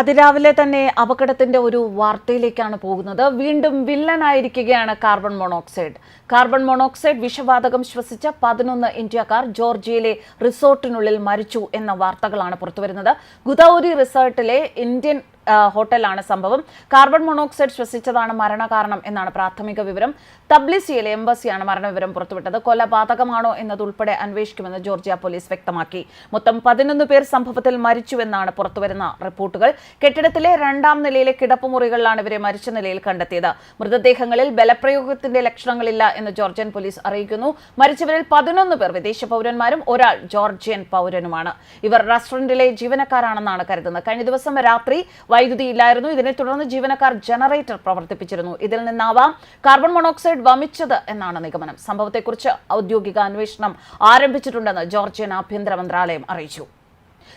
അതിരാവിലെ തന്നെ അപകടത്തിന്റെ ഒരു വാർത്തയിലേക്കാണ് പോകുന്നത്. വീണ്ടും വില്ലനായിരിക്കുകയാണ് കാർബൺ മോണോക്സൈഡ്. കാർബൺ മോണോക്സൈഡ് വിഷവാതകം ശ്വസിച്ച പതിനൊന്ന് ഇന്ത്യക്കാർ ജോർജിയയിലെ റിസോർട്ടിനുള്ളിൽ മരിച്ചു എന്ന വാർത്തകളാണ് പുറത്തുവരുന്നത്. ഗുദൌരി റിസോർട്ടിലെ ഇന്ത്യൻ ഹോട്ടലാണ് സംഭവം. കാർബൺ മോണോക്സൈഡ് ശ്വസിച്ചതാണ് മരണകാരണം എന്നാണ് പ്രാഥമിക വിവരം. തബ്ലിസിയിലെ എംബസിയാണ് മരണവിവരം പുറത്തുവിട്ടത്. കൊലപാതകമാണോ എന്നതുൾപ്പെടെ അന്വേഷിക്കുമെന്ന് ജോർജിയ പോലീസ് വ്യക്തമാക്കി. മൊത്തം പതിനൊന്ന് പേർ സംഭവത്തിൽ മരിച്ചുവെന്നാണ് പുറത്തുവരുന്ന റിപ്പോർട്ടുകൾ. കെട്ടിടത്തിലെ രണ്ടാം നിലയിലെ കിടപ്പുമുറികളിലാണ് ഇവരെ മരിച്ച നിലയിൽ കണ്ടെത്തിയത്. മൃതദേഹങ്ങളിൽ ബലപ്രയോഗത്തിന്റെ ലക്ഷണങ്ങളില്ല എന്ന് ജോർജിയൻ പോലീസ് അറിയിക്കുന്നു. മരിച്ചവരിൽ പതിനൊന്ന് പേർ വിദേശ പൗരന്മാരും ഒരാൾ ജോർജിയൻ പൗരനുമാണ്. ഇവർ റെസ്റ്റോറന്റിലെ ജീവനക്കാരാണെന്നാണ് കരുതുന്നത്. കഴിഞ്ഞ ദിവസം രാത്രി വൈദ്യുതി ഇല്ലായിരുന്നു. ഇതിനെ തുടർന്ന് ജീവനക്കാർ ജനറേറ്റർ പ്രവർത്തിപ്പിച്ചിരുന്നു. ഇതിൽ നിന്നാവാം കാർബൺ മോണോക്സൈഡ് വമിച്ചത് എന്നാണ് നിഗമനം. സംഭവത്തെക്കുറിച്ച് ഔദ്യോഗിക അന്വേഷണം ആരംഭിച്ചിട്ടുണ്ടെന്ന് ജോർജിയൻ ആഭ്യന്തര മന്ത്രാലയം അറിയിച്ചു.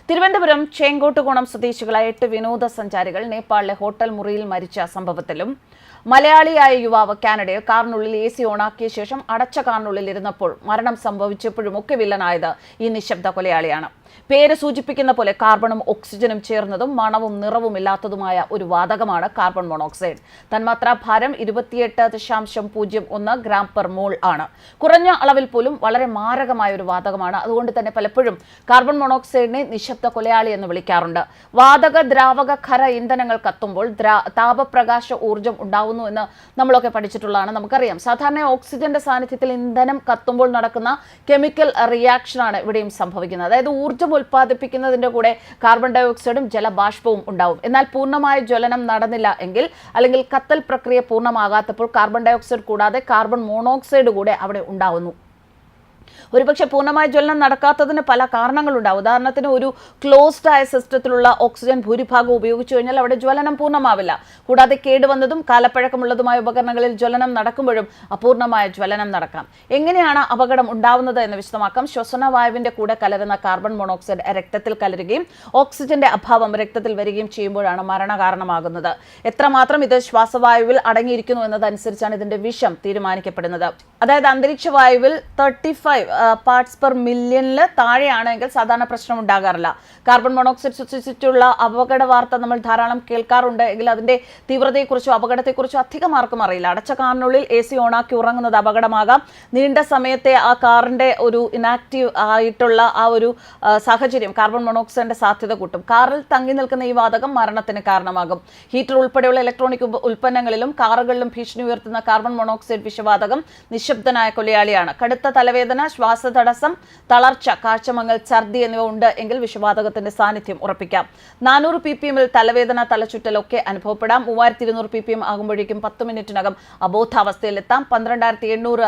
തിരുവനന്തപുരം ചേങ്കോട്ടുകോണം സ്വദേശികളായ എട്ട് വിനോദസഞ്ചാരികൾ നേപ്പാളിലെ ഹോട്ടൽ മുറിയിൽ മരിച്ച സംഭവത്തിലും മലയാളിയായ യുവാവ് കാനഡയിൽ കാറിനുള്ളിൽ എ സി ഓണാക്കിയ ശേഷം അടച്ച കാറിനുള്ളിൽ ഇരുന്നപ്പോൾ മരണം സംഭവിച്ചപ്പോഴും ഒക്കെ വില്ലനായത് ഈ നിശബ്ദ കൊലയാളിയാണ്. പേര് സൂചിപ്പിക്കുന്ന പോലെ കാർബണും ഓക്സിജനും ചേർന്നതും മണവും നിറവും ഇല്ലാത്തതുമായ ഒരു വാതകമാണ് കാർബൺ മോണോക്സൈഡ്. തന്മാത്ര ഭാരം ഇരുപത്തിയെട്ട് ദശാംശം പൂജ്യം ഒന്ന് ഗ്രാം പെർ മോൾ ആണ്. കുറഞ്ഞ അളവിൽ പോലും വളരെ മാരകമായ ഒരു വാതകമാണ്. അതുകൊണ്ട് തന്നെ പലപ്പോഴും കാർബൺ മോണോക്സൈഡിനെ നിശബ്ദ കൊലയാളി എന്ന് വിളിക്കാറുണ്ട്. വാതക ദ്രാവക ഖര ഇന്ധനങ്ങൾ കത്തുമ്പോൾ താപപ്രകാശ ഊർജം ഉണ്ടാവുന്നു എന്ന് നമ്മളൊക്കെ പഠിച്ചിട്ടുള്ളതാണ്. നമുക്കറിയാം. സാധാരണ ഓക്സിജന്റെ സാന്നിധ്യത്തിൽ ഇന്ധനം കത്തുമ്പോൾ നടക്കുന്ന കെമിക്കൽ റിയാക്ഷനാണ് ഇവിടെയും സംഭവിക്കുന്നത്. അതായത് ഊർജം ഉൽപ്പാദിപ്പിക്കുന്നതിന്റെ കൂടെ കാർബൺ ഡയോക്സൈഡും ജലബാഷ്പവും ഉണ്ടാവും. എന്നാൽ പൂർണമായ ജ്വലനം നടന്നില്ല എങ്കിൽ അല്ലെങ്കിൽ കത്തൽ പ്രക്രിയ പൂർണമാകാത്തപ്പോൾ കാർബൺ ഡയോക്സൈഡ് കൂടാതെ കാർബൺ മോണോക്സൈഡ് കൂടെ അവിടെ ഉണ്ടാവുന്നു. ഒരുപക്ഷെ പൂർണമായ ജ്വലനം നടക്കാത്തതിന് പല കാരണങ്ങളുണ്ടാവും. ഉദാഹരണത്തിന് ഒരു ക്ലോസ്ഡ് ആയ സിസ്റ്റത്തിലുള്ള ഓക്സിജൻ ഭൂരിഭാഗം ഉപയോഗിച്ചു കഴിഞ്ഞാൽ അവിടെ ജ്വലനം പൂർണമാവില്ല. കൂടാതെ കേടുവന്നതും കാലപ്പഴക്കമുള്ളതുമായ ഉപകരണങ്ങളിൽ ജ്വലനം നടക്കുമ്പോഴും അപൂർണമായ ജ്വലനം നടക്കാം. എങ്ങനെയാണ് അപകടം ഉണ്ടാവുന്നത് എന്ന് വിശദമാക്കാം. ശ്വസനവായുവിന്റെ കൂടെ കലരുന്ന കാർബൺ മോണോക്സൈഡ് രക്തത്തിൽ കലരുകയും ഓക്സിജന്റെ അഭാവം രക്തത്തിൽ വരികയും ചെയ്യുമ്പോഴാണ് മരണകാരണമാകുന്നത്. എത്രമാത്രം ഇത് ശ്വാസവായുവിൽ അടങ്ങിയിരിക്കുന്നു എന്നതനുസരിച്ചാണ് ഇതിന്റെ വിഷം തീരുമാനിക്കപ്പെടുന്നത്. അതായത് അന്തരീക്ഷ വായുവിൽ തേർട്ടി ഫൈവ് പാർട്സ് പെർ മില്യണിൽ താഴെയാണെങ്കിൽ സാധാരണ പ്രശ്നം ഉണ്ടാകാറില്ല. കാർബൺ മോണോക്സൈഡ് സൃഷ്ടിച്ചിട്ടുള്ള അപകട വാർത്ത നമ്മൾ ധാരാളം കേൾക്കാറുണ്ട്. എങ്കിൽ അതിന്റെ തീവ്രതയെക്കുറിച്ചോ അപകടത്തെക്കുറിച്ചോ അധികം ആർക്കും അറിയില്ല. അടച്ച കാറിനുള്ളിൽ എ സി ഓണാക്കി ഉറങ്ങുന്നത് അപകടമാകാം. നീണ്ട സമയത്തെ ആ കാറിന്റെ ഒരു ഇനാക്റ്റീവ് ആയിട്ടുള്ള ആ ഒരു സാഹചര്യം കാർബൺ മോണോക്സൈഡിന്റെ സാധ്യത കൂട്ടും. കാറിൽ തങ്ങി നിൽക്കുന്ന ഈ വാതകം മരണത്തിന് കാരണമാകും. ഹീറ്റർ ഉൾപ്പെടെയുള്ള ഇലക്ട്രോണിക് ഉൽപ്പന്നങ്ങളിലും കാറുകളിലും ഭീഷണി ഉയർത്തുന്ന കാർബൺ മോണോക്സൈഡ് വിഷവാതകം നിശബ്ദനായ കൊലയാളിയാണ്. കടുത്ത തലവേദന ശ്വാസതടസ്സം തളർച്ച കാഴ്ചമങ്ങൽ ഛർദി എന്നിവ ഉണ്ട് എങ്കിൽ വിഷവാതകത്തിന്റെ സാന്നിധ്യം ഉറപ്പിക്കാം. നാനൂറ് പി പി എമ്മിൽ തലവേദന തലചുറ്റലൊക്കെ അനുഭവപ്പെടാം. മൂവായിരത്തി ഇരുന്നൂറ് പി പി എം ആകുമ്പോഴേക്കും പത്ത് മിനിറ്റിനകം അബോധാവസ്ഥയിലെത്താം പന്ത്രണ്ടായിരത്തി എണ്ണൂറ്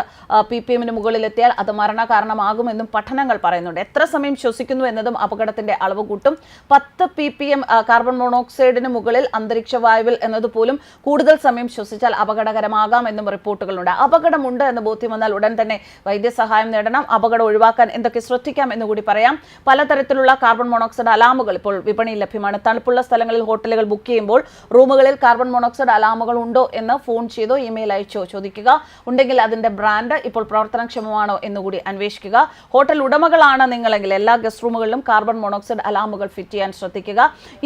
പി പി എമ്മിന് മുകളിലെത്തിയാൽ അത് മരണകാരണമാകുമെന്നും പഠനങ്ങൾ പറയുന്നുണ്ട്. എത്ര സമയം ശ്വസിക്കുന്നു എന്നതും അപകടത്തിന്റെ അളവ് കൂട്ടും. പത്ത് പി പി എം കാർബൺ മോണോക്സൈഡിന് മുകളിൽ അന്തരീക്ഷ വായുവിൽ എന്നതുപോലും കൂടുതൽ സമയം ശ്വസിച്ചാൽ അപകടകരമാകാം എന്നും റിപ്പോർട്ടുകളുണ്ട്. അപകടമുണ്ട് എന്ന് ബോധ്യം വന്നാൽ ഉടൻ തന്നെ വൈദ്യസഹായം നേടണം അപകടം ഒഴിവാക്കാൻ എന്തൊക്കെ ശ്രദ്ധിക്കാം എന്ന് കൂടി പറയാം. പലതരത്തിലുള്ള കാർബൺ മോണോക്സൈഡ് അലാമുകൾ ഇപ്പോൾ വിപണിയിൽ ലഭ്യമാണ്. തണുപ്പുള്ള സ്ഥലങ്ങളിൽ ഹോട്ടലുകൾ ബുക്ക് ചെയ്യുമ്പോൾ റൂമുകളിൽ കാർബൺ മോണോക്സൈഡ് അലാമുകൾ ഉണ്ടോ എന്ന് ഫോൺ ചെയ്തോ ഇമെയിൽ അയച്ചോ ചോദിക്കുക. ഉണ്ടെങ്കിൽ അതിന്റെ ബ്രാൻഡ് ഇപ്പോൾ പ്രവർത്തനക്ഷമമാണോ എന്നുകൂടി അന്വേഷിക്കുക. ഹോട്ടൽ ഉടമകളാണ് നിങ്ങളെങ്കിൽ എല്ലാ ഗസ്റ്റ് റൂമുകളിലും കാർബൺ മോണോക്സൈഡ് അലാമുകൾ ഫിറ്റ് ചെയ്യാൻ ശ്രദ്ധിക്കുക.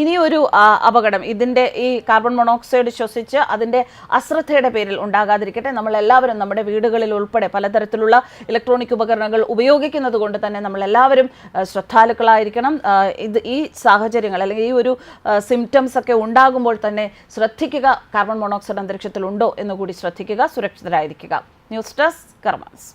ഇനിയൊരു അപകടം. ഇതിന്റെ ഈ കാർബൺ മോണോക്സൈഡ് ശ്വസിച്ച് അതിന്റെ അശ്രദ്ധയുടെ പേരിൽ ഉണ്ടാകാതിരിക്കട്ടെ. നമ്മൾ എല്ലാവരും നമ്മുടെ വീടുകളിൽ ഉൾപ്പെടെ പലതരത്തിലുള്ള ഇലക്ട്രോണിക് ഉപകരണങ്ങൾ ഉപയോഗിക്കുന്നത് കൊണ്ട് തന്നെ നമ്മൾ എല്ലാവരും ശ്രദ്ധാലുക്കളായിരിക്കണം. ഇത് ഈ സാഹചര്യങ്ങൾ അല്ലെങ്കിൽ ഈ ഒരു സിംറ്റംസ് ഒക്കെ ഉണ്ടാകുമ്പോൾ തന്നെ ശ്രദ്ധിക്കുക. കാർബൺ മോണോക്സൈഡ് അന്തരീക്ഷത്തിൽ ഉണ്ടോ എന്ന് കൂടി ശ്രദ്ധിക്കുക. സുരക്ഷിതരായിരിക്കുക. News desk karmas